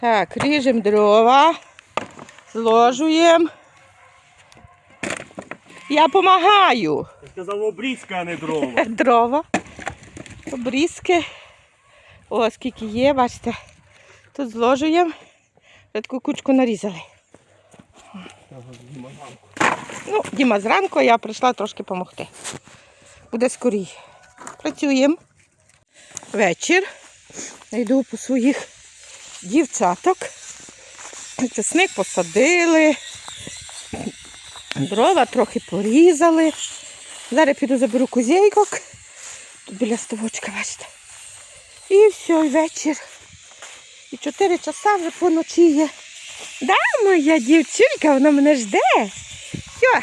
Так, ріжемо дрова, зложуємо. Я допомагаю. Я сказав обрізка, а не дрова. Дрова, обрізки. О, скільки є, бачите. Тут зложуємо. Таку кучку нарізали. Ну, Діма зранку, я прийшла трошки допомогти. Буде скорій. Працюємо. Вечір. Йду по своїх дівчаток. Чесник посадили. Дрова трохи порізали. Зараз піду заберу козейкок. Тут біля ставочка, бачите. І все, і вечір. І чотири часа вже поночіє. Да, моя дівчинка, вона мене жде. Що?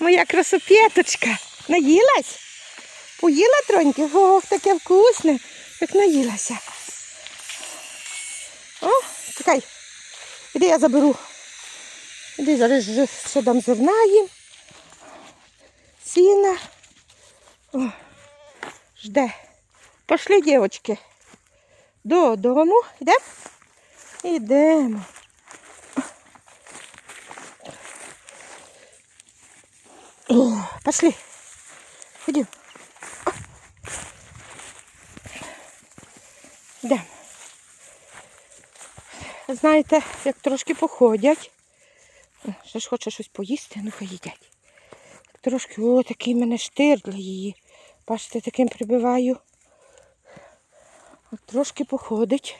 Моя красопеточка. Наїлась? Поїла троньки? Ох, таке вкусне, як наїлася. Чекай. Іди я заберу. Іди зараз ще дам зерна їм. Сіна. О, жде. Пошли, дівчатки. Додому. Йдемо? Йдемо. О, пошли. Ходім. Йдемо. Знаєте, як трошки походять. Ще ж хоче щось поїсти, ну хай їдять. Трошки, о, такий мене штир для її. Бачите, таким прибиваю. Трошки походить,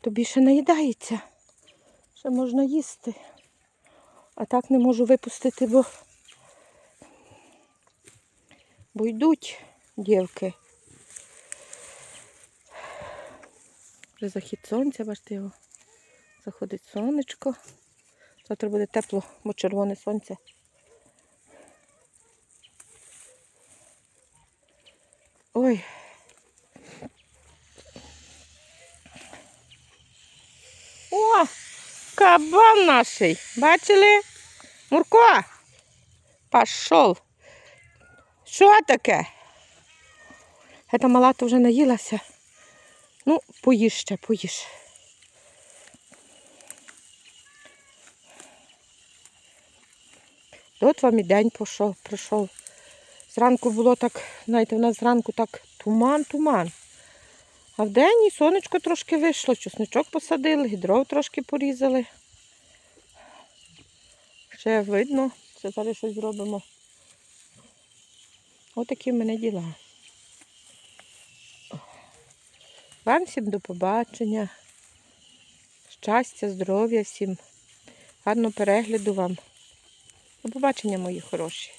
то більше наїдається. Ще можна їсти. А так не можу випустити, бо, бо йдуть дівки. Вже захід сонця, бачите його. Заходить сонечко. Завтра буде тепло, бо червоне сонце. Ой. О, кабан наший. Бачили? Мурко. Пішов. Що таке? Та мала то вже наїлася. Ну, поїж ще, поїж. От вам і день пішов, прийшов. Зранку було так, знаєте, в нас зранку так туман-туман. А вдень і сонечко трошки вийшло, чесничок посадили, і дров трошки порізали. Ще видно, ще зараз щось зробимо. Отакі в мене діла. Вам всім до побачення. Щастя, здоров'я всім. Гарного перегляду вам. До побачення, мої хороші.